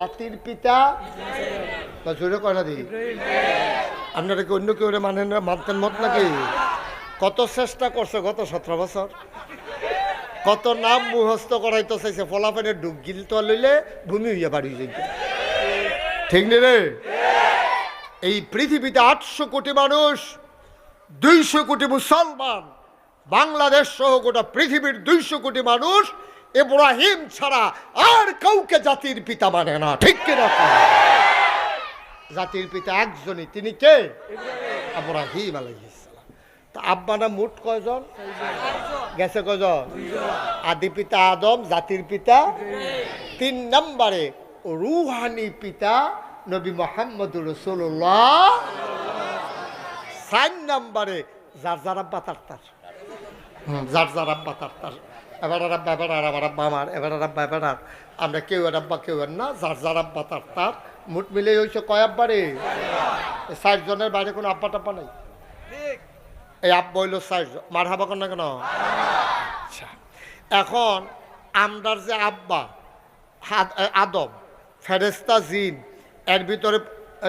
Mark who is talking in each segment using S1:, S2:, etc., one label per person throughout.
S1: জাতির পিতা? জোরে কয় না দি? আপনারা কি অন্য কেউ মানেন মানতেন মত নাকি? কত চেষ্টা করছে গত সতেরো বছর? কত নাম মুহস্ত করাইতে চাইছে? ফলাফেনে ডুব গিল তো লইলে ভূমি হইয়া বাড়ি যাইতে। ঠিক নি রে? এই পৃথিবীতে আটশো কোটি মানুষ, দুইশো কোটি মুসলমান, বাংলাদেশ সহ গোটা পৃথিবীর দুইশো কোটি মানুষ ইব্রাহিম ছাড়া আর কাউকে জাতির পিতা মানে না, ঠিক কিনা জাতির পিতা একজনই, তিনি কে? ইব্রাহিম আলাইহিস তা আব্বা না মুঠ কয়জন? গেছে কয়জন? আদি পিতা আদম, জাতির পিতা তিন নম্বরে রুহানি পিতা নবী মোহাম্মদ রসুল্লাহ চার নম্বরে যার যার আব্বা তার তার। যার যার আব্বা তার। এবার আব্বা, এবার আর আমার আব্বা আমার, এবার আব্বা, এবার আর। আমরা কেউ আর আব্বা, কেউ আর না, যার যার আব্বা, তার তার। মুঠ মিলে হয়েছে কয় আব্বা রে? ষাট জনের বাইরে কোনো আব্বা টাব্বা নাই? এই আব্বা হইল ষাট মার হাবা না কেন? আচ্ছা। এখন আমরার যে আব্বা আদম ফেরেস্তা জিন, এর ভিতরে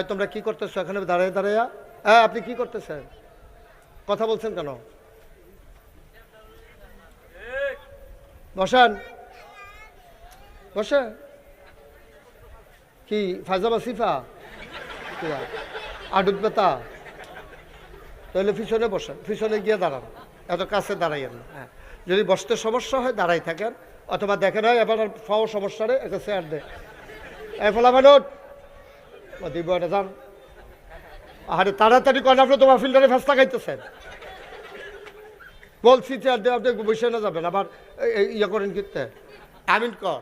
S1: তোমরা কি করতেছো? এখানে দাঁড়ায় দাঁড়াইয়া হ্যাঁ আপনি কি করতেছেন? কথা বলছেন কেন? বসেন। বসে কি ফাজাবা সিফা? কি আর? আডুত বেতা? তাহলে পিছনে বসেন পিছনে গিয়ে দাঁড়ান। এত কাছে দাঁড়াইয়েন না। হ্যাঁ। যদি বসতে সমস্যা হয় দাঁড়াই থাকেন। অথবা দেখেন হয় এবার আর ফাও সমস্যা রে একটা চেয়ার দে। এ ফলা মানুষ! দিব এটা যান। আরে তাড়াতাড়ি করেন আপনি তোমার ফিল্টারে ফেসটা খাইতেছেন। বলছি চেয়ার দিয়ে আপনি বসে না যাবেন, আবার ইয়ে করেন কিনতে আমিন কর।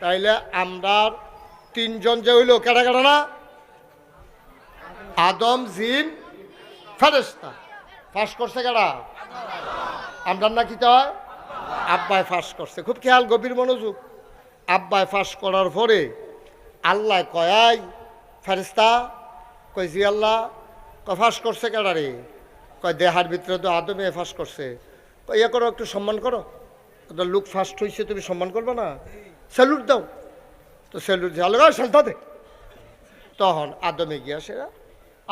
S1: তাইলে আমরা তিনজন যে হইল কেটা কেটা না? আদম, জিন ফেরেস্তা ফাঁস করছে কেডা? আমরার না কি হয় আব্বায় ফাঁস করছে। খুব খেয়াল, গভীর মনোযোগ। আব্বায় ফাঁস করার পরে আল্লাহ কয়াই ফেরেস্তা কই জি আল্লাহ ফাঁস করছে কেডা রে? কয়, দেহার ভিতরে তো আদমে ফাঁস করছে। ইয়ে করো, একটু সম্মান করো। ওটা লুক ফার্স্ট হয়েছে তুমি সম্মান করবে না? স্যালুট দাও। তো স্যালুট দিয়ে আল্লাহ সালতা দে। তখন আদমে গিয়া সেরা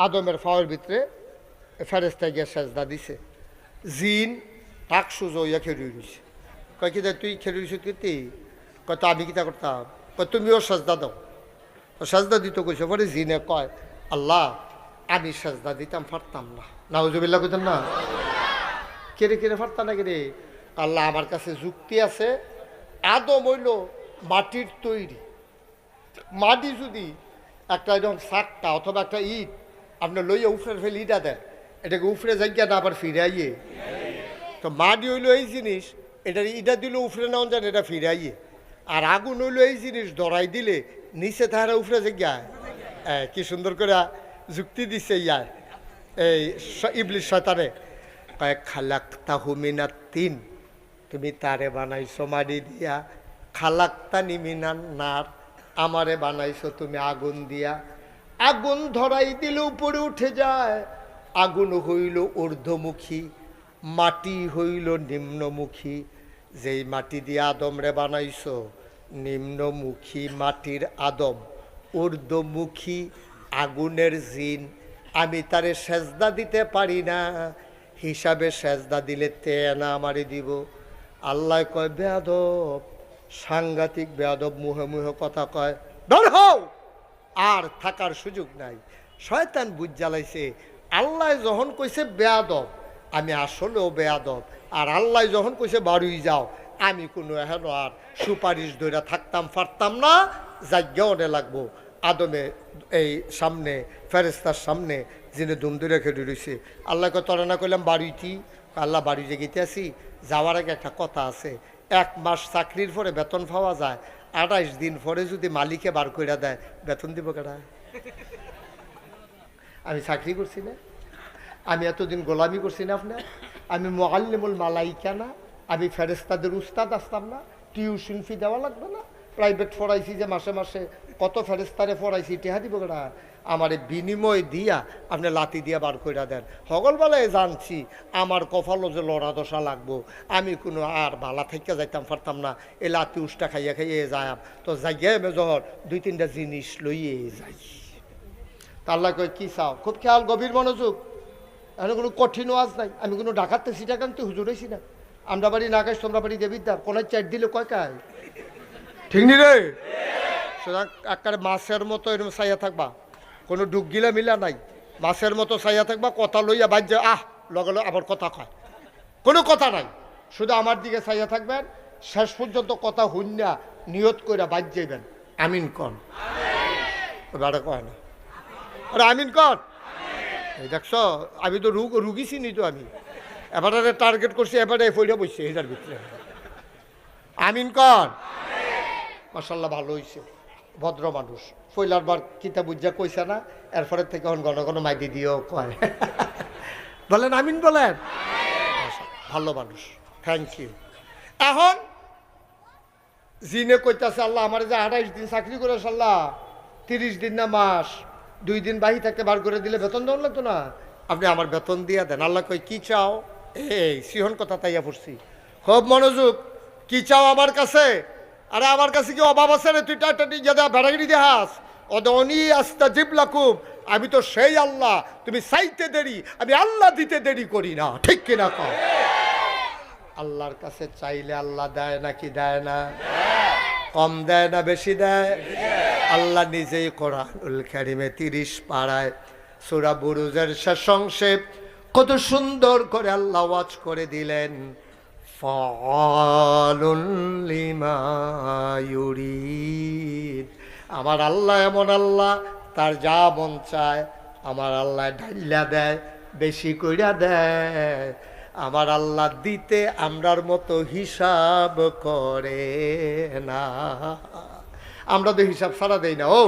S1: আদমের ফাওয়ার ভিতরে ফেরেস্তায় গিয়া সাজদা দিছে। জিন, টাক, সুজো, ইয়া খেয়ে রয়েছে কয়, কি তুই খেয়ে রয়েছ কীর্তি কয়, তো আমি কিতা করতাম? কয়, তুমিও সাজদা দাও। তো সাজদা দিত কইছে, পরে জিনে কয়, আল্লাহ আমি সাজদা দিতাম পারতাম না। নাউজুবিল্লাহ কইতাম না? কেড়ে কেড়ে পারতাম না কেড়ে আল্লাহ আমার কাছে যুক্তি আছে আদম হইল মাটির তৈরি। মাটি যদি একটা এরকম শাকটা অথবা একটা ইট আপনার লইয়া উফরে ফেলে ইটা দেন এটাকে উফরে যাইয়া না আবার ফিরে আইয়ে তো মাটি হইল এই জিনিস এটা ইটা দিলে উফরে নেওয়া যায় না, এটা ফিরে আইয়ে আর আগুন হইল এই জিনিস ধরাই দিলে নিচে তাহারা উফরে হ্যাঁ, কি সুন্দর করে যুক্তি দিছে ইয়ার এই ইবলিশ শয়তানে। কয়েক খালাক্তা হুমিনা তিন। তুমি তারে বানাইছো মাটি দিয়া। খালাক্তা নিমিনান নার আমারে বানাইছো তুমি আগুন দিয়া। আগুন ধরাই দিলে উপরে উঠে যায়। আগুন হইল ঊর্ধ্বমুখী মাটি হইল নিম্নমুখী। যেই মাটি দিয়ে আদমরে বানাইছো। নিম্নমুখী মাটির আদম। ঊর্ধ্বমুখী আগুনের জিন। আমি তারে সেজদা দিতে পারি না। হিসাবে সেজদা দিলে তেনা আমারে দিব। আল্লাহ কয়, বেয়াদব, সাংঘাতিক বেয়াদব মুহে মুহে কথা কয়, ধর হও! আর থাকার সুযোগ নাই। শয়তান বুঝ জ্বালাইছে, আল্লাহ যখন কইছে বেয়াদব, আমি আসলেও বেয়াদব। আর আল্লাহ যখন কইছে বাড়ুই যাও, আমি কোনো হেন আর সুপারিশ ধরে থাকতাম পারতাম না যাজ্ঞা অনে লাগবো। আদমে, এই সামনে ফেরেস্তার সামনে যিনি দুমদু রেখে রয়েছে আল্লাহকে তরে না করলাম বাড়িটি আল্লাহ, বাড়ি গেতে আসি, যাওয়ার আগে একটা কথা আছে। এক মাস চাকরির পরে বেতন পাওয়া যায়, আঠাইশ দিন পরে যদি মালিকে বার করে দেয়, বেতন দিব কেটা আমি চাকরি করছি না। আমি এতদিন গোলামি করছি না আপনার। আমি মোয়াল্লিমুল মালাইকা না। আমি ফেরেস্তাদের উস্তাদ আসতাম না। টিউশন ফি দেওয়া লাগবে না। প্রাইভেট পড়াইছি যে মাসে মাসে, কত ফেরেস্তারে পড়াইছি, টেহা দিব কেনা আমারে বিনিময় দিয়া আপনি লাতি দিয়া বার কইরা দেন। হগলবেলায় জানছি, আমার কপালও যে লড়া দশা লাগবো, আমি কোনো আর বালা থেকে যাইতাম পারতাম না এ লাতি উষ্টা খাইয়া খাইয়ে যাই তো যাইয়া আমি যখন দুই তিনটা জিনিস লইয়ে যাই। তাল্লা কই কি চাও? খুব খেয়াল, গভীর মনোযোগ। এখন কোনো কঠিন ওয়াজ নাই। আমি কোনো ডাকাতে সিটাকান্তি হুজুর হয়েছি না। আমরা বাড়ি না খাইস তোমরা বাড়ি দেবিদ্দার কোন চার দিলে কয় কায়? ঠিক নি রে? সুতরাং একেবারে মাছের মতো এরকম চাইয়া থাকবা। কোনো ডুব গিলা মিলা নাই। মাছের মতো চাইয়া থাকবা কথা লইয়া বাজ্যে আহ লগে আবার কথা কয়। কোনো কথা নাই। শুধু আমার দিকে চাইয়া থাকবেন শেষ পর্যন্ত কথা হুন্যা নিয়ত করে বাদ যাইবেন। আমিন কন। এবারে কয় না। আরে আমিন কন। এই দেখছ আমি তো রুগ রুগী চিনি তো আমি। এবারে টার্গেট করছি এবারে ফইরা বসছে এটার ভিতরে। আমিন কন। মাসাল্লাহ ভালো হয়েছে ভদ্র মানুষ। ফইলার বার কিতা বুঝা কইছে না, এরপরের থেকে এখন ঘন ঘন মাইদি দিয়েও কয়। বলেন, আমিন বলেন। ভালো মানুষ। থ্যাংক ইউ এখন জিনে কইতাছে, আল্লাহ, আমার যে আঠাইশ দিন চাকরি করে আল্লাহ, তিরিশ দিন না মাস, দুই দিন বাহি থাকতে বার করে দিলে বেতন দেওয়ার লাগতো না? আপনি আমার বেতন দিয়ে দেন। আল্লাহ কই কি চাও? এই, সিহন কথা তাইয়া পড়ছি। খুব মনোযোগ। কি চাও আমার কাছে? আরে আমার কাছে কি অভাব আছে রে? তুই টাটাটি যাদা ভেড়াগিরি দেহাস অদনি আস্তা জিবলাকুম আমি তো সেই আল্লাহ। তুমি চাইতে দেরি, আমি আল্লাহ দিতে দেরি করি না। ঠিক কিনা কও? আল্লাহর কাছে চাইলে আল্লাহ দেয় নাকি দেয় না? কম দেয় না বেশি দেয়? আল্লাহ নিজেই কোরআনুল কারিমে তিরিশ পাড়ায় সুরা বুরুজের শেষ অংশে কত সুন্দর করে আল্লাহ ওয়াজ করে দিলেন। আমার আল্লাহ এমন আল্লাহ, তার যা মন চায়, আমার আল্লাহ ঢাইলা দেয়, বেশি কইরা দেয়। আমার আল্লাহ দিতে আমরার মতো হিসাব করে না। আমরা তো হিসাব ছাড়া দেই না। ও,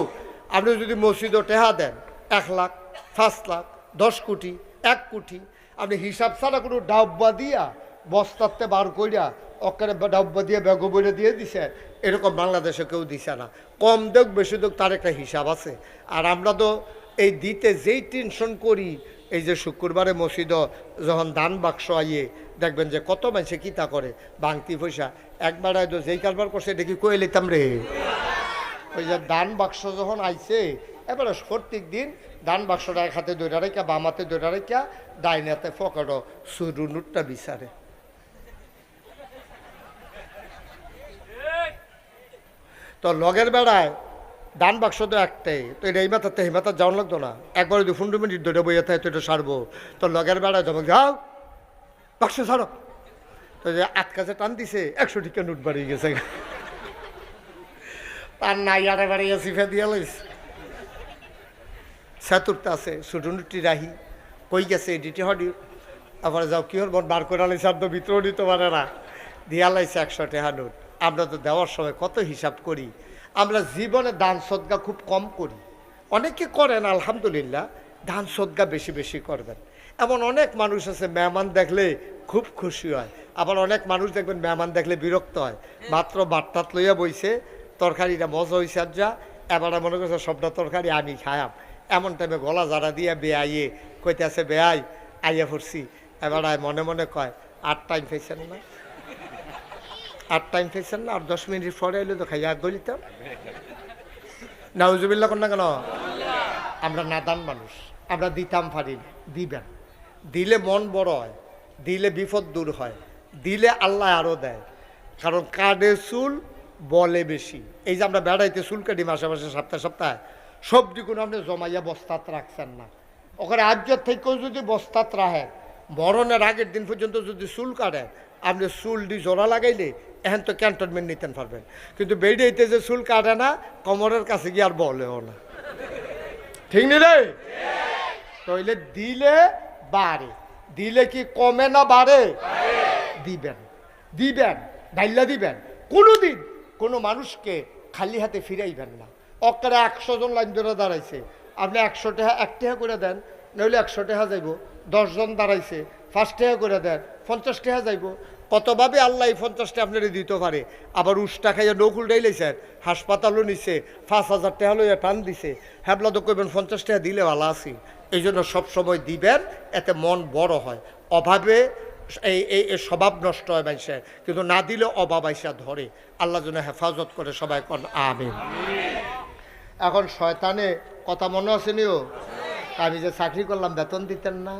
S1: আপনি যদি মসজিদও টেহা দেন, এক লাখ, পাঁচ লাখ, দশ কোটি, এক কোটি, আপনি হিসাব ছাড়া কোনো ডাব্বা দিয়া বস্তাতে বার কইরা অকারে ডাব্বা দিয়ে বেগ বইলে দিয়ে দিছে। এরকম বাংলাদেশে কেউ দিছে না। কম দেখ, বেশি দেখ, তার একটা হিসাব আছে। আর আমরা তো এই দিতে যেই টেনশন করি, এই যে শুক্রবারে মসজিদ যখন দান বাক্স আইয়ে দেখবেন যে কত মানুষে কিতা করে, বাংতি পয়সা। একবার হয়তো যেই কারবার করছে দেখি কয়ে লিতাম রে? ওই যে দান বাক্স যখন আইছে, এবারে প্রত্যেক দিন দান বাক্সটা এক হাতে দৈরা রেখা বাম হাতে দৈরা রেখা ডাইন হাতে ফকড় বিচারে। তো লগের বেড়ায় ডান বাক্স তো একটাই, তো এটা এই মাথাতে, এই মাথা যাওয়ান লাগতো না। একবার যদি পনেরো মিনিট ধরে বইয়ে থাকে, তো এটা সারবো। তো লগের বেড়ায় যখন যাও, বাক্স ছাড়ো তো যে আট কাছে টান দিছে, একশো টিকা নোট বাড়িয়ে গেছে। তার নাই আরে বাড়ি আসি ফে দিয়া লইছে সাতুরটা আছে সুটুনুটি রাহি। কই গেছে, এডিটি হডি। আবার যাও, কি হল? বার করে আলাইছে আর তো ভিতরেও নিতে পারে না। দিয়া লাইছে একশো টেহা নোট। আমরা তো দেওয়ার সময় কত হিসাব করি? আমরা জীবনে দান সদ্গা খুব কম করি। অনেকে করেন, আলহামদুলিল্লাহ, দান সদ্গা বেশি বেশি করবেন। এমন অনেক মানুষ আছে, মেহমান দেখলে খুব খুশি হয়। আবার অনেক মানুষ দেখবেন, মেহমান দেখলে বিরক্ত হয়। মাত্র বাট্টাত লইয়া বইছে, তরকারিটা মজা হয়েছে আর যা। এবারে মনে করছে, সবটা তরকারি আমি খায়াম এমন টাইমে গলা জারা দিয়ে বেআইয়ে কইতে আছে বেআই, আইয়া পড়ছি। এবার মনে মনে কয় আট টাইম পেয়েছেন না। আট টাইম পেয়েছেন না, আর দশ মিনিট পরে এলে তো খাইয়া গলিতাম। নাউজুবিল্লা না কেন? আমরা নাদান মানুষ, আমরা দিতাম পারি দিবেন। দিলে মন বড় হয়, দিলে বিপদ দূর হয়, দিলে আল্লাহ আরও দেয়। কারণ কার্ডে চুল বলে বেশি। এই যে আমরা বেড়াইতে চুল কাটি মাসে মাসে, সপ্তাহে সপ্তাহে সবদিগুলো আপনি জমাইয়া বস্তাত রাখছেন না। ওখানে আজ্যের থেকেও যদি বস্তাত রাখেন, মরণের আগের দিন পর্যন্ত যদি চুল কাটেন, আপনি চুল দি জোড়া লাগাইলে এখন তো ক্যান্টনমেন্ট নিতে পারবেন। কিন্তু বেড়াইতে যে চুল কাটে না, কমরের কাছে গিয়ে আর বলেও না। ঠিক নি রে? তাইলে দিলে বাড়ে। দিলে কি কমে না বাড়ে? দিবেন। দিবেন ডাইল্লা দিবেন। কোনোদিন কোনো মানুষকে খালি হাতে ফিরাইবেন না। অকারে একশো জন লাইন ধরে দাঁড়াইছে। আপনি একশো টাকা এক টাকা করে দেন, নইলে একশো টাকা যাইব। দশজন দাঁড়াইছে, পাঁচ টাকা করে দেন, পঞ্চাশ টাকা যাইব। কতভাবে আল্লাহ এই পঞ্চাশটা আপনারা দিতে পারে? আবার উষ্টা খাইয়া নৌকুল ডাইলেছেন হাসপাতালও নিছে, পাঁচ হাজার টাকা লইয়া টান দিছে। হ্যাবলা তো কইবেন পঞ্চাশ টাকা দিলে ভালো আছি। এই জন্য সবসময় দিবেন, এতে মন বড় হয়। অভাবে এই এই স্বভাব নষ্ট হয় মানুষের কিন্তু না দিলে অভাব আইসা ধরে। আল্লাহ যেন হেফাজত করে সবাই কন, আমিন। এখন শয়তানে কথা মনে আছে নিও? আমি যে চাকরি করলাম, বেতন দিতেন না।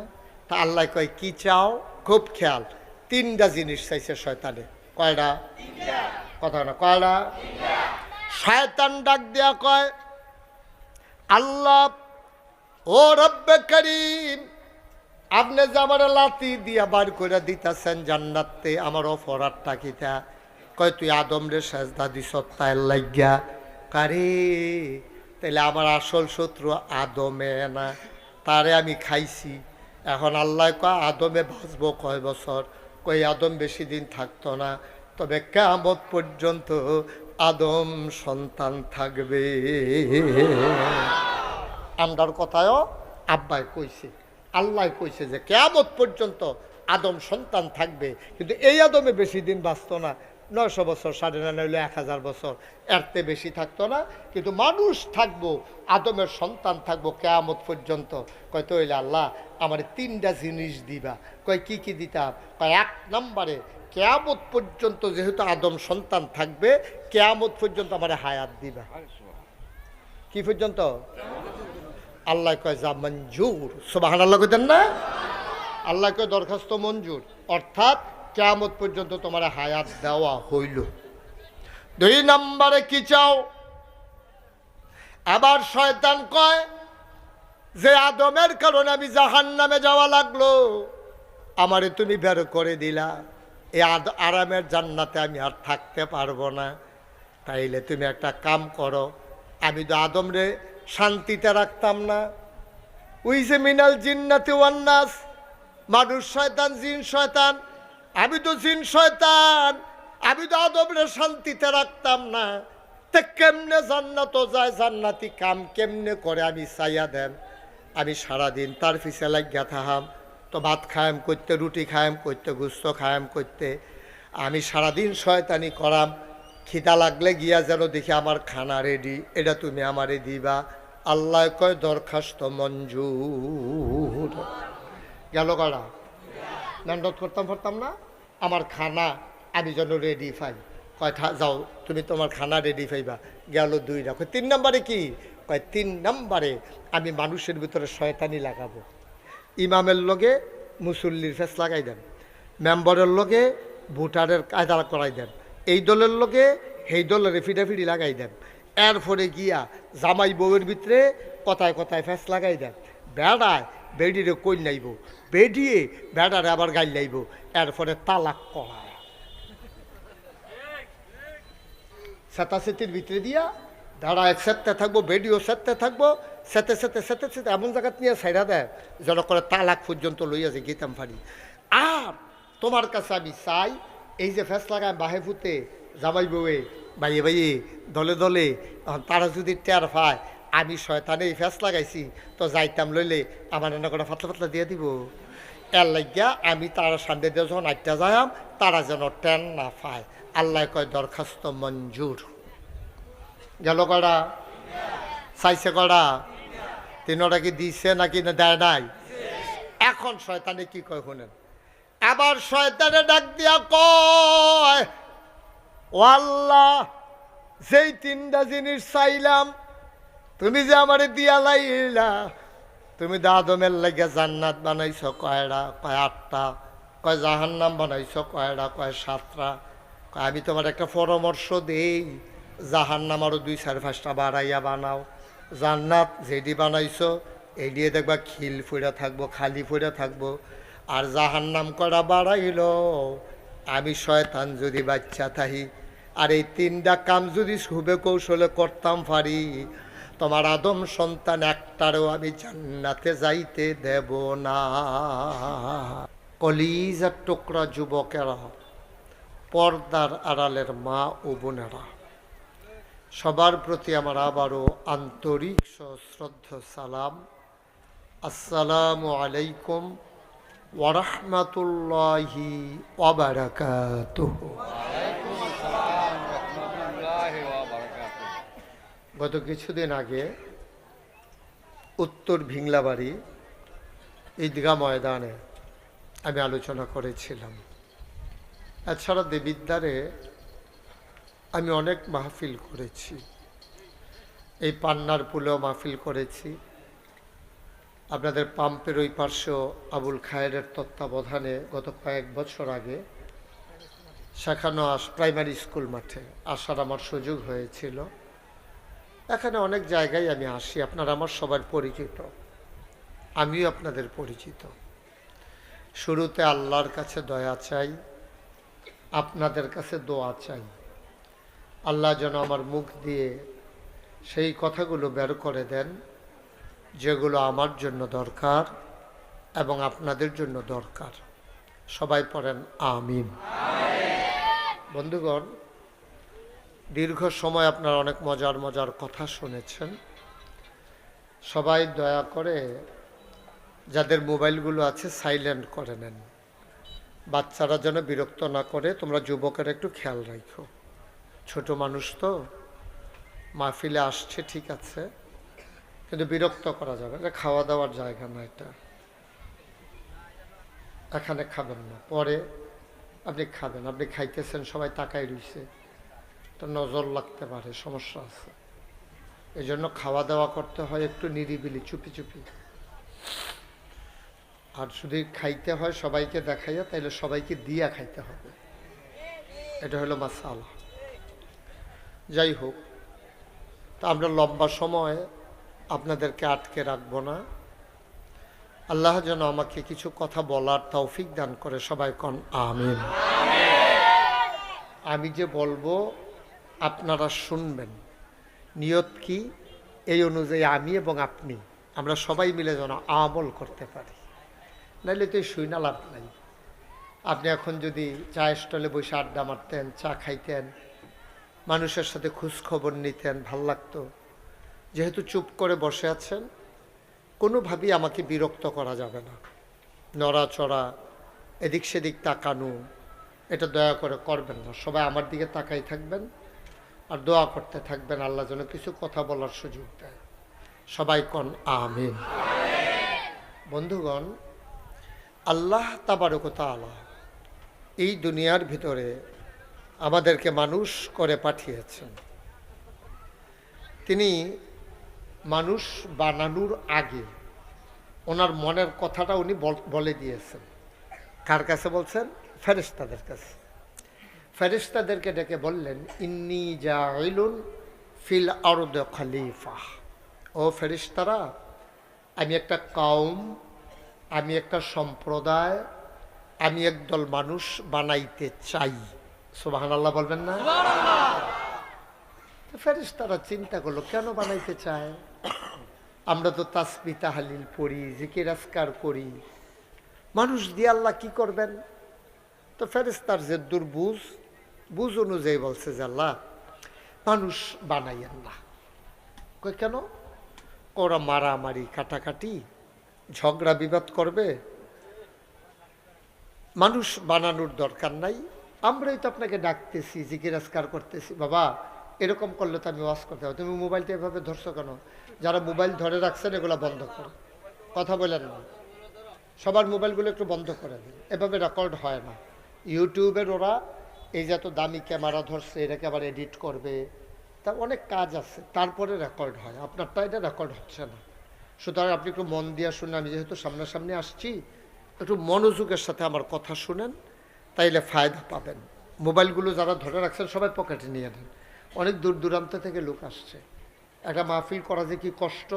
S1: তা আল্লাহ কয়, কি চাও? খুব খেয়াল। তিনটা জিনিস চাইছে শয়তানে। কয়টা? কথা না, কয়টা? শয়তান ডাক দেয়া কয়, আল্লাহ, ও রব্বে করিম, আপনি যে আমার লাতি দিয়া বার করে দিতেছেন জান্নাতে, আমার অপরাধটা কিতা কয়, তুই আদম রে সাজদা দিস তাই লাগিয়া কারে তাহলে আমার আসল শত্রু আদমে না, তারে আমি খাইছি। এখন আল্লাহ কয়, আদমে বাঁচবো কয় বছর? কই আদম বেশি দিন থাকতো না, তবে কেমত পর্যন্ত আদম সন্তান থাকবে। আমরার কথায়ও আব্বাই কইছে, আল্লাহ কইছে যে কেয়ামত পর্যন্ত আদম সন্তান থাকবে, কিন্তু এই আদমে বেশি দিন বাঁচত না। নয়শো বছর সাড়ে নয় হইলে এক হাজার বছর। এরতে বেশি থাকতো না কিন্তু মানুষ থাকব আদমের সন্তান থাকব কেয়ামত পর্যন্ত। কয় তো আল্লাহ আমার তিনটা জিনিস দিবা। কয় কি কি দিতাম কয় এক নম্বরে কেয়ামত পর্যন্ত যেহেতু আদম সন্তান থাকবে কেয়ামত পর্যন্ত আমার হায়াত দিবা। কি পর্যন্ত? আল্লাহ কয় যা মঞ্জুর। সুবাহান আল্লাহ কইতেন না? আল্লাহ কয় দরখাস্ত মঞ্জুর। অর্থাৎ কেয়ামত পর্যন্ত তোমার হায়াত দেওয়া হইল। দুই নম্বরে কি চাও? আবার শয়তান কয়, যে আদমের কারণে আমি জাহান নামে যাওয়া লাগল, আমারে তুমি বের করে দিলা। এ আরামের জান্নাতে আমি আর থাকতে পারব না। তাইলে তুমি একটা কাম করো, আমি তো আদমরে শান্তিতে রাখতাম না। উই যে মিনাল জিন্নাতে ওয়ান্নাস মানুষ শয়তান, জিন শয়তান আমি তো জিন শয়তান, আমি তো আদমরে শান্তিতে রাখতাম না। তে কেমনে জান্নাত যায় জান্নাতি কাম কেমনে করে আমি চাইয়া দেন। আমি সারাদিন তার পিছে লাগিয়া থাহাম, তো ভাত খায়াম করতে, রুটি খায়াম করতে, গুস্ত খায়াম করতে। আমি সারাদিন শয়তানি করাম, খিদা লাগলে গিয়া যেন দেখি আমার খানা রেডি এটা তুমি আমারে দিবা। আল্লাহ কয়, দরখাস্ত মঞ্জুর। গেল কারা মেহনত করতাম পারতাম না। আমার খানা আমি যেন রেডি পাই। কয় যাও, তুমি তোমার খানা রেডি পাইবা। গেল দুই রাখো তিন নম্বরে কি? কয়, তিন নম্বরে আমি মানুষের ভিতরে শয়তানি লাগাবো। ইমামের লগে মুসল্লির ফেস লাগাই দেন। মেম্বরের লগে ভোটারের কায়দা করাই দেন। এই দলের লগে সেই দলের ফিডাফিডি লাগাই দেন। এরপরে গিয়া জামাই বউয়ের ভিতরে কথায় কথায় ফেস লাগাই দেন। বেড়ায়, বেডিরে কই নাইব। বেডিয়ে বেড়ারে আবার গাইল লাইব, এরপরে তালাক করায় সেতাসেতির ভিতরে দিয়া দাঁড়া এক সেতে থাকব বেডিও সেতে থাকব সেতে সেতে সেতে সেতে এমন জায়গাত নিয়ে সাইডা দেয় যেন করে তালাক পর্যন্ত লইয়া যে গীতাম ফাড়ি। আর তোমার কাছে আমি চাই, এই যে ফেস লাগায় বাহে ফুতে জামাই বউয়ে, বাইয়ে বাইয়ে দলে দলে তারা যদি টের পায়, আমি শয়তানে এই ফেস লাগাইছি, তো যাইতাম লইলে আমার এনে করে ফাতলা ফাতলা দিয়ে দিব? এর লাগিয়া আমি তারা সামনে দিয়ে যখন আটটা যাইম তারা যেন টেন না পায়। আল্লাহ কয়, দরখাস্ত মঞ্জুর। গেল কড়া চাইছে কড়া তিনটা কি দিছে নাকি না দেয় নাই? এখন শয়তানে কি কয় শুনেন? আবার শয়তানে ডাক দিয়া কয়, ও আল্লাহ, যেই তিনটা জিনিস চাইলাম, তুমি যে আমারে দিয়া লাইলা তুমি তো আদমের লাগে জান্নাত বানাইছো কয়টা কয় আটটা, কয় জাহান্নাম বানাইছো কয়টা কয় সাতটা। কয়, আমি তোমার একটা পরামর্শ দেই, জাহান্নাম আরও দুই, চার, পাঁচটা বাড়াইয়া বানাও। জান্নাত যেডি বানাইছো এই দিয়ে দেখবা খিল ফুড়ে থাকব, খালি ফুড়ে থাকব। আর জাহান্নাম করা বাড়াইল, আমি শয়তান যদি বাচ্চা থাহি। আর এই তিনটা কাম যদি শুভে কৌশলে করতাম পারি তোমার আদম সন্তান একটারও আমি জান্নাতে যাইতে দেব না। কলিজার টুকরা যুবকেরা, পর্দার আড়ালের মা ও বোনেরা, সবার প্রতি আমার আবারও আন্তরিক সশ্রদ্ধ সালাম। আসসালামু আলাইকুম ওরহমতুল্লাহি ওবারাকাতুহ গত কিছুদিন আগে উত্তর ভিংলাবাড়ি ঈদগা ময়দানে আমি আলোচনা করেছিলাম। এছাড়া দেবিদ্বারে আমি অনেক মাহফিল করেছি। এই পান্নার পুলেও মাহফিল করেছি। আপনাদের পাম্পের ওই পার্শ্ব আবুল খায়ের তত্ত্বাবধানে গত কয়েক বছর আগে সেখানে প্রাইমারি স্কুল মাঠে আসার আমার সুযোগ হয়েছিল। এখানে অনেক জায়গায় আমি আসি আপনারা আমার সবার পরিচিত। আমিও আপনাদের পরিচিত। শুরুতে আল্লাহর কাছে দয়া চাই আপনাদের কাছে দোয়া চাই। আল্লাহ যেন আমার মুখ দিয়ে সেই কথাগুলো বের করে দেন যেগুলো আমার জন্য দরকার এবং আপনাদের জন্য দরকার। সবাই পড়েন আমিন। বন্ধুগণ দীর্ঘ সময় আপনারা অনেক মজার মজার কথা শুনেছেন। সবাই দয়া করে যাদের মোবাইলগুলো আছে সাইলেন্ট করে নেন। বাচ্চারা যেন বিরক্ত না করে, তোমরা যুবকের একটু খেয়াল রাখো। ছোট মানুষ তো, মাহফিলে আসছে, ঠিক আছে। কিন্তু বিরক্ত করা যাবে এটা খাওয়া দাওয়ার জায়গা না এটা। এখানে খাবেন না, পরে আপনি খাবেন, আপনি খাইতেছেন, সবাই তাকাই রইছে। তো নজর লাগতে পারে, সমস্যা আছে। এই জন্য খাওয়া দাওয়া করতে হয় একটু নিরিবিলি, চুপি চুপি। আর যদি খাইতে হয় সবাইকে দেখাইয়া, তাইলে সবাইকে দিয়া খাইতে হবে। এটা হলো মাসালা। যাই হোক, তা আমরা লম্বা সময় আপনাদেরকে আটকে রাখব না। আল্লাহ যেন আমাকে কিছু কথা বলার তৌফিক দান করে সবাই কন, আমিন। আমি যে বলব আপনারা শুনবেন। নিয়ত কি? এই অনুযায়ী আমি এবং আপনি, আমরা সবাই মিলে যেন আমল করতে পারি। নাইলে তো শুই না লাভ নাই। আপনি এখন যদি চা স্টলে বসে আড্ডা মারতেন, চা খাইতেন, মানুষের সাথে খোঁজ খবর নিতেন, ভালো লাগতো। যেহেতু চুপ করে বসে আছেন, কোনোভাবেই আমাকে বিরক্ত করা যাবে না। নড়াচড়া, এদিক সেদিক তাকানো, এটা দয়া করে করবেন না। সবাই আমার দিকে তাকাই থাকবেন। আর দোয়া করতে থাকবেন আল্লাহ যেন কিছু কথা বলার সুযোগ দেয়। সবাই কন, আমিন। বন্ধুগণ, আল্লাহ তাবারকতা আল্লাহ এই দুনিয়ার ভিতরে আমাদেরকে মানুষ করে পাঠিয়েছেন। তিনি মানুষ বানানোর আগে ওনার মনের কথাটা উনি বল- দিয়েছেন। কার কাছে বলছেন? ফেরেশতাদের কাছে। ফেরেশতাদেরকে ডেকে বললেন ইন্নি জাইলুন ফিল আরদ খলিফা। ও ফেরিস্তারা আমি একটা কওম আমি একটা সম্প্রদায় আমি একদল মানুষ বানাইতে চাই। সোবাহান আল্লাহ বলবেন না? ফেরিস তারা চিন্তা করল কেন বানাইতে চায়? আমরা তো তাসবি তাহালিল পড়ি জিকির আসকার করি। মানুষ দিয়ে আল্লাহ কি করবেন? তো ফেরেস্তার যে দুর্বুঝ বুঝ অনুযায়ী বলছে যে আল্লাহ, মানুষ না কই কেন? ওরা মারামারি, কাটাকাটি, ঝগড়া, বিবাদ করবে। মানুষ বানানোর দরকার নাই। আমরাই তো আপনাকে ডাকতেছি জিজ্ঞাসকার করতেছি, বাবা, এরকম করলে তো আমি ওয়াশ করতে হবে তুমি মোবাইলটা এভাবে ধরছো কেন? যারা মোবাইল ধরে রাখছেন, এগুলো বন্ধ করো। কথা বলেন না। সবার মোবাইলগুলো একটু বন্ধ করে দিন। এভাবে রেকর্ড হয় না। ইউটিউবের ওরা এই যে এত দামি ক্যামেরা ধরছে, এটাকে আবার এডিট করবে। তা অনেক কাজ আছে, তারপরে রেকর্ড হয়, আপনারটা এটা রেকর্ড হচ্ছে না। সুতরাং আপনি একটু মন দিয়ে শুনে আমি যেহেতু সামনাসামনি আসছি, একটু মনোযোগের সাথে আমার কথা শুনেন, তাইলে ফায়দা পাবেন। মোবাইলগুলো যারা ধরে রাখছেন, সবাই পকেটে নিয়ে নেন। অনেক দূর দূরান্ত থেকে লোক আসছে। একটা মাহফিল করা যে কি কষ্ট,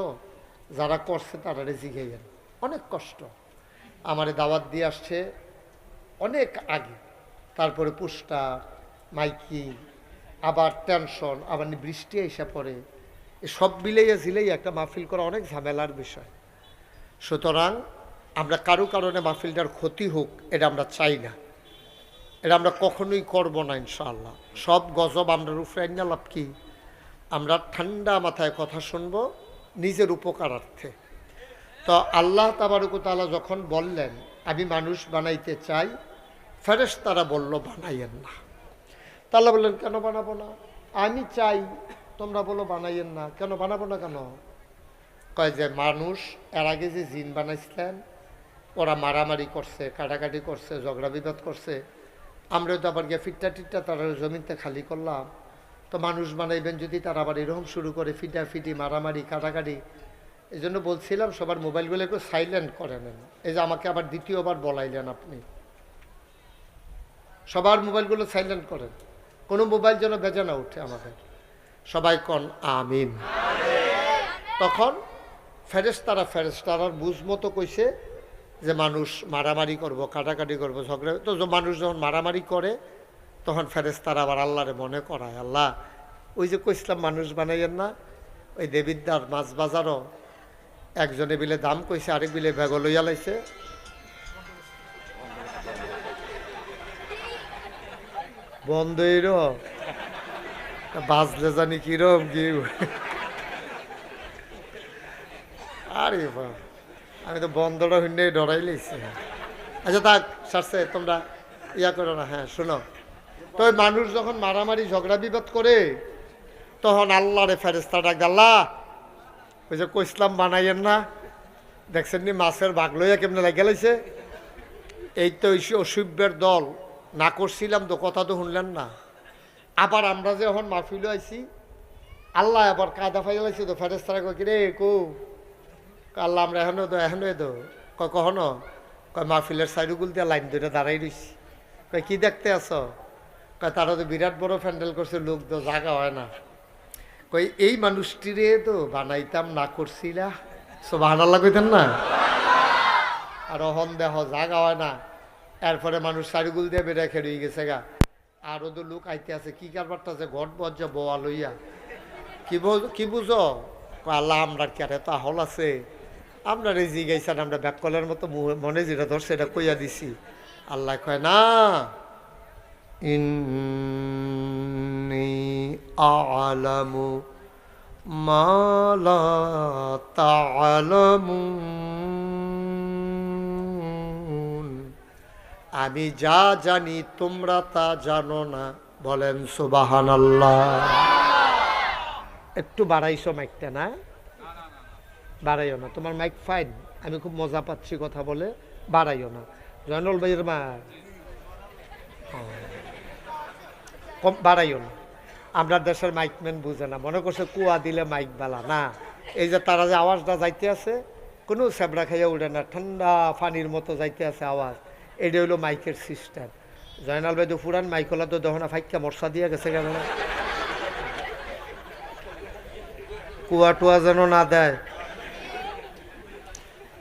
S1: যারা করছে তারা জিগেইয়েন অনেক কষ্ট। আমারে দাওয়াত দিয়ে আসছে অনেক আগে। তারপরে পুষ্টার মাইকি, আবার টেনশন, আবার বৃষ্টি এসে পড়ে। সব মিলেইয়া ঝিলেই একটা মাহফিল করা অনেক ঝামেলার বিষয়। সুতরাং আমরা কারও কারণে মাহফিলটার ক্ষতি হোক, এটা আমরা চাই না। এটা আমরা কখনোই করব না, ইনশাআল্লাহ। সব গজব আমরা রুফে না লাভ কি? আমরা ঠান্ডা মাথায় কথা শুনব নিজের উপকারার্থে। তো আল্লাহ তাবারুকতালা যখন বললেন, আমি মানুষ বানাইতে চাই ফেরেস তারা বলল, বানাইয়েন না। তাহলে বললেন, কেন বানাবো না? আমি চাই, তোমরা বলো বানাইয়েন না। কেন বানাবো না কেন? কয় যে, মানুষ এর আগে যে জিন বানাইছিলেন, ওরা মারামারি করছে, কাটাকাটি করছে, ঝগড়া বিবাদ করছে। আমরাও তো আবার গিয়ে ফিটটা টিটটা তারা জমিনতে খালি করলাম। তো মানুষ বানাইবেন যদি তারা আবার এরকম শুরু করে ফিটা ফিটি মারামারি, কাটাকাটি। এই জন্য বলছিলাম, সবার মোবাইলগুলো একটু সাইলেন্ট করে নেন। এই যে আমাকে আবার দ্বিতীয়বার বলাইলেন আপনি। সবার মোবাইলগুলো সাইলেন্ট করেন। কোনো মোবাইল যেন বেজা না উঠে আমাদের। সবাই কন, আমিন। তখন ফেরেস্তারা ফেরেস্তারার বুঝ মতো কইছে যে মানুষ মারামারি করব, কাটাকাটি করব, ঝগড়া। তো মানুষ যখন মারামারি করে, তখন ফেরেস্তারা আবার আল্লাহরে মনে করায়, আল্লাহ, ওই যে কইসলাম মানুষ বানাইয়েন না, ওই দেবিদ্যার মাছ বাজারও একজনে বিলে দাম কইছে, আরেক বিলে ভেগ লইয়া লাইছে। বন্ধের বাজলে জানি কিরম কি আরে বা আমি তো বন্ধটা হইনে ডরাই লাইছি। আচ্ছা থাক, সারছে, তোমরা ইয়া করো না হ্যাঁ শোনো। তো মানুষ যখন মারামারি, ঝগড়া, বিবাদ করে, তখন আল্লাহরে ফেরেস্তা ডাক ওই যে কইসলাম বানাইয়েন না। দেখছেন নি, মাছের বাঘ লইয়া কেমনে লাগে লাইছে? এই তো ওই অসুভ্যের দল। না করছিলাম তো কথা তো শুনলেন না। আবার আমরা যে এখন মাহফিল আইছি, আল্লাহ আবার কাদা ফাইল আইছে তো ফেরেস্তারা কয়, কিরে, কো? আল্লাহ আমরা এখনও তো এখনও তো। কয়, কখনো? কয়, মাহফিলের সাইডুগুল দিয়ে লাইন ধরে দাঁড়াই রইছি। কয়, কি দেখতে আছ? কয়, তারা তো বিরাট বড় প্যান্ডেল করছে, লোক তো জাগা হয় না। কই এই মানুষটিরে তো বানাইতাম, না করছিলা? সব আনাল্লা কইতেন না। আর অহন দেহ জাগা হয় না। এরপরে মানুষ সারিগুল দিয়ে বেড়ে খেয়ে গেছে গা। আরও তো লোক আইতে আছে, কি কারবারটা আছে? ঘট বজ্জা বোয়া লইয়া। কি বুঝ- কি বুঝো? আল্লাহ, আমরা কি আর এত হল আছে? আমরা রে জি গাইছেন আমরা ব্যাককলের মতো মনে যেটা ধরছে, এটা কইয়া দিছি। আল্লাহ কয়, না। ইন্নি আলামু মালা তালামুন আমি যা জানি, তোমরা তা জানো না। বলেন সুবাহান একটু বাড়াইছো মাইকটা না? বাড়াইও না। তোমার মাইক ফাইন। আমি খুব মজা পাচ্ছি কথা বলে। বাড়াইও না। জয়নুল ভাইয়ের মা। কম বাড়াইও না। আমরা দেশের মাইকম্যান বুঝে না। মনে করছে কুয়া দিলে মাইক বালা। না। এই যে তারা যে আওয়াজটা যাইতে আছে, কোনো সেবড়া খাইয়া উঠে না। ঠান্ডা পানির মতো যাইতে আছে আওয়াজ। এটা হইল মাইকের সিস্টেম জয়নাল তো ফুরান, মাইকলা তো দহনা ফাইকা মশা দিয়ে গেছে কেন? কুয়া টুয়া যেন না দেয়।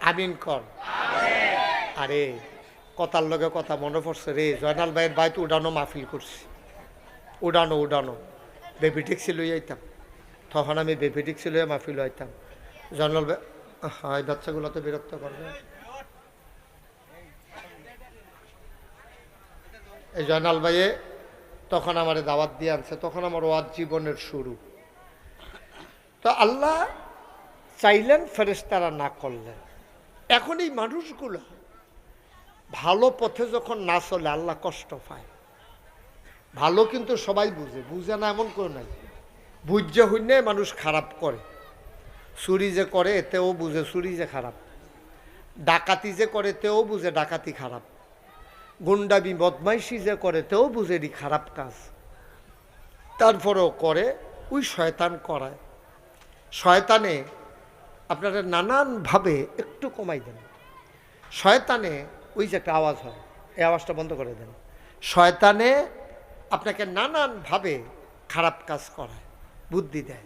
S1: আমিন কর। আরে, কথার লগে কথা মনে পড়ছে রে। জয়নাল ভাইয়ের ভাই তো উডানো মাহফিল করছি। উডানো উডানো। বেবি ট্যাক্সি লই আইতাম। তখন আমি বেবি ট্যাক্সি লইয়া মাহফিল আইতাম জয়নাল ভাই হয়, বাচ্চাগুলো তো বিরক্ত করবে। এই জয়নাল ভাইয়ে, তখন আমার দাওয়াত দিয়ে আনছে, তখন আমার ওয়াজ জীবনের শুরু। তো আল্লাহ চাইলেন, ফেরেশতারা না করলেন। এখন এই মানুষগুলো ভালো পথে যখন না চলে, আল্লাহ কষ্ট পায়। ভালো কিন্তু সবাই বুঝে বুঝে না এমন করে নাই। বুঝে হইনে মানুষ খারাপ করে। চুরি যে করে, তেও বুঝে, চুরি যে খারাপ। ডাকাতি যে করে, তেও বুঝে ডাকাতি খারাপ। গুন্ডাবি বদমাইশি যে করে, তেও বুঝেনি খারাপ কাজ। তারপরেও করে, ওই শয়তান করায়। শয়তানে আপনারা নানানভাবে একটু কমাই দেন। শয়তানে ওই যে একটা আওয়াজ হয়, এই আওয়াজটা বন্ধ করে দেন। শয়তানে আপনাকে নানানভাবে খারাপ কাজ করায়, বুদ্ধি দেয়।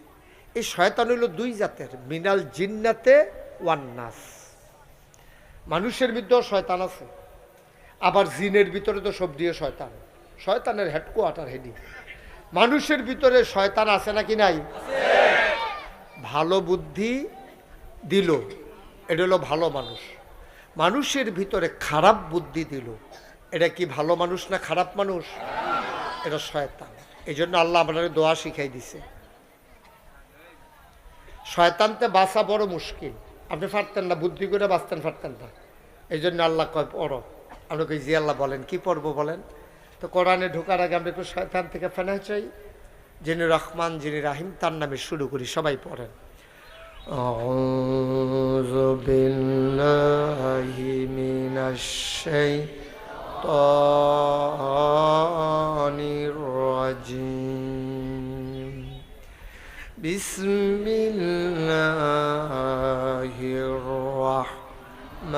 S1: এই শয়তান হইল দুই জাতের, মিনাল জিন্নাতে ওয়ান্নাস মানুষের ভিতরেও শয়তান আছে। আবার জিনের ভিতরে তো সব দিয়ে শয়তান। শয়তানের হেডকোয়ার্টার হেডি। মানুষের ভিতরে শয়তান আছে নাকি নাই? ভালো বুদ্ধি দিল, এটা হলো ভালো মানুষ। মানুষের ভিতরে খারাপ বুদ্ধি দিল, এটা কি ভালো মানুষ না খারাপ মানুষ? এটা শয়তান। এই জন্য আল্লাহ আপনাকে দোয়া শিখাই দিছে। শয়তানতে বাঁচা বড় মুশকিল। আপনি পারতেন না, বুদ্ধি করে বাঁচতেন, পারতেন না। এই জন্য আল্লাহ কয়, পড়ো। আমরা কই জি আল্লাহ বলেন কি পড়বো বলেন তো কোরআনে ঢোকার আগে আমরা একটু শয়তান থেকে ফেনা চাই যিনি রহমান যিনি রাহিম তার নামে শুরু করি সবাই পড়েন أعوذ بالله من الشيطان الرجيم بسم الله الرحمن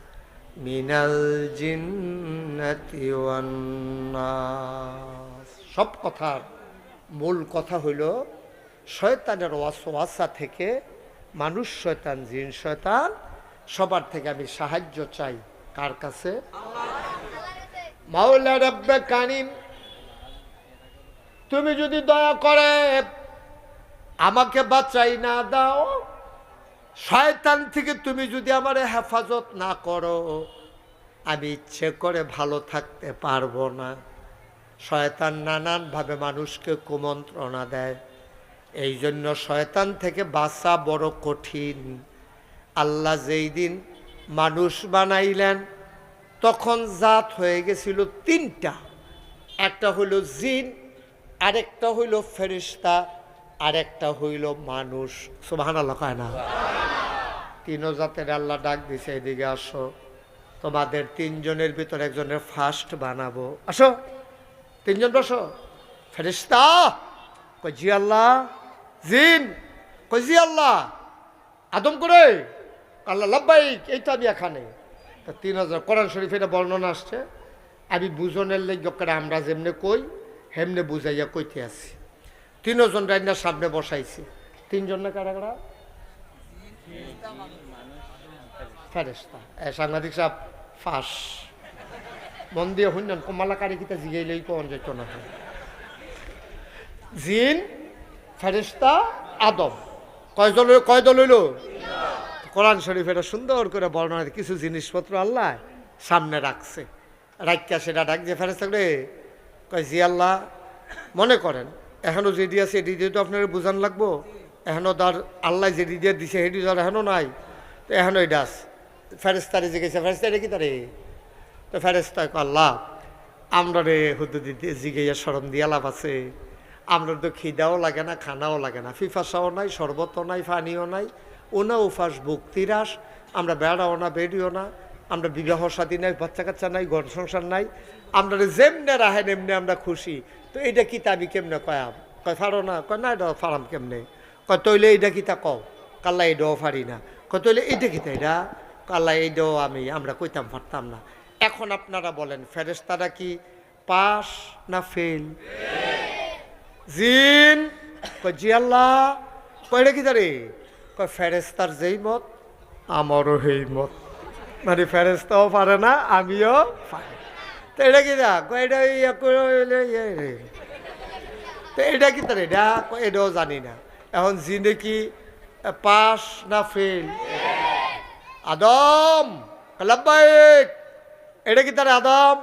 S1: মিনাল সব কথার মূল কথা হইল, শয়তানের ওয়াসা থেকে মানুষ শয়তান, জিন শয়তান, সবার থেকে আমি সাহায্য চাই। কার কাছে? তুমি যদি দয়া করে আমাকে বাঁচাই না দাও শয়তান থেকে তুমি যদি আমার হেফাজত না করো, আমি ইচ্ছে করে ভালো থাকতে পারব না। শয়তান নানানভাবে মানুষকে কুমন্ত্রণা দেয়। এই জন্য শয়তান থেকে বাঁচা বড় কঠিন। আল্লাহ যেই দিন মানুষ বানাইলেন, তখন জাত হয়ে গেছিল তিনটা। একটা হইল জিন, আরেকটা হইল ফেরিস্তা আরেকটা হইল মানুষ। সুবাহান আল্লাহ কয় না? তিনও জাতের আল্লাহ ডাক দিছে এদিকে আসো। তোমাদের তিনজনের ভিতর একজনের ফার্স্ট বানাবো। আসো। তিনজন বসো। ফেরিস্তা কই জি আল্লাহ। জিন কই জি আল্লাহ। আদম করে আল্লাহ লাব্বাইক এই তো আমি এখানে। তা তিন হাজার কোরআন শরীফ এটা বর্ণনা আসছে। আমি বুঝনের লেগে আমরা যেমনে কই হেমনে বুঝাইয়া কইতে আছি। তিনজন রান্নার সামনে বসাইছি। তিনজন না কারা কারা? সাংবাদিক সাহেব, ফাঁস। মন দিয়ে শুনলেন কমালাকারী কিতা জিগাইলেই কোন না জিন ফেরেস্তা আদম। কয় দল কয় দল হইল? কোরআন শরীফ এটা সুন্দর করে বর্ণনা কিছু জিনিসপত্র আল্লাহ সামনে রাখছে। রাখিয়া সেটা ডাক যে ফেরেস্তা রে কয় জি আল্লাহ, মনে করেন এখনও যেটি আছে, এটি দিয়ে তো আপনার বুঝান লাগবো, এখনও তার আল্লাহ যেটি দিয়ে দিছে, সেটি তার এখনও নাই। তো এখনও এটা আছে। ফেরেস্তারে জিজ্ঞেসে ফেরেস্তা এটা কি তারে? তো ফেরেস্তা আল্লাহ, আমরা রে হুদু দিতে জিগাইয়া সরম দিয়া লাভ আছে। আমরা তো খিদাও লাগে না, খানাও লাগে না। ফিফাসাও নাই, শরবতও নাই, পানিও নাই ওনা উফাস ভক্তিরাস আমরা বেড়াও না বেরিও না। আমরা বিবাহ সাদী নাই বাচ্চা কাচ্চা নাই, ঘর সংসার নাই। আমরা যেমনে রাহেন এমনি আমরা খুশি। তো এইটা কি আমি কেমনে কয়াম কয় ফারো না। কয়, না, এটা ফারাম কেমনে? কয় তৈলে এইটা কিতা কও? কাল্লা এইটাও ফারি না। কয় তৈলে এইটা কিতা এটা? কাল্লা এইটাও আমি, আমরা কইতাম পারতাম না। এখন আপনারা বলেন ফেরেস্তারা কি পাস না ফেল? জিন? কয়, জি আল্লাহ। কয়টা কি তারে? কয় ফেরেস্তার যেই মত, আমারও সেই মত। মানে ফেরেস্তাও পারে না আমিও তো এটা কি দা এটা। তো এটা কি তার এটা এটাও জানি না এখন জিনে কি পাস না ফেল আদম লাব্বাইক এটা কি তার আদম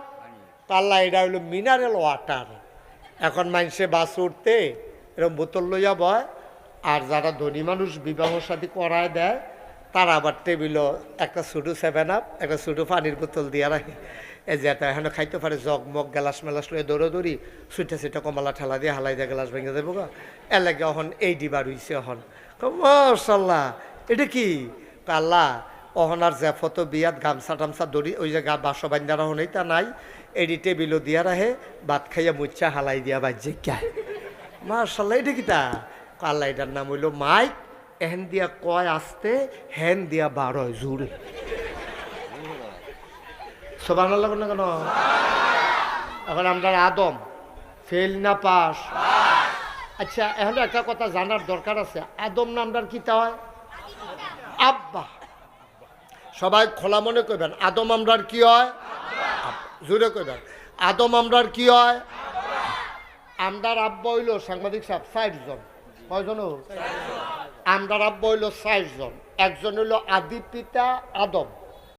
S1: পাল্লা এটা হইল মিনারেল ওয়াটার এখন মানুষে বাস উঠতে এরকম বোতল লইয়া বয় আর যারা ধনী মানুষ বিবাহ সাথী করায় দেয় তারা আবার টেবিলও একটা ছোটো সেভেন আপ একটা ছোটো পানির বোতল দিয়া রাখে। এই যে এটা এখানে খাইতে পারে জগমগ গ্লাস মেলাস লয়ে দৌড়ে দৌড়ি সুইটা সুইটা কমলা ঠেলা দিয়ে হালাই দিয়ে গ্লাস ভেঙে দেবো এলাকা এখন এই ডিবার হইছে এখন মশাল্লাহ, এটা কি? আল্লাহ অহনার জেফত বিয়াত গামছা টামছা দড়ি, ওই যে গা বাসো বান্ধারা হনেই তা নাই, এডি টেবিলও দিয়া রাহে ভাত খাইয়া মুচ্ছা হালাই দিয়া বাজ্যে মার্শাল্লাহ এটা কিতা আল্লাহ, এটার নাম হইল মাইক। এহেন দিয়া কয় আসতে, হেন দিয়া বারোয় জুড়ে সোবান আল্লাহ না কেন? এখন আমরা আদম ফেল না পাস। আচ্ছা এখন একটা কথা জানার দরকার আছে। আদম নামটার কি তা হয়? আব্বা। সবাই খোলা মনে করবেন আদম আমরার কি হয়। জোরে করবেন আদম আমরার কি হয়? আমদার আব্বা হইল সাংবাদিক সাহেব ষাট জন কয়জন? আমরা রাব্ব হইল চারজন। একজন হইল আদি পিতা আদম।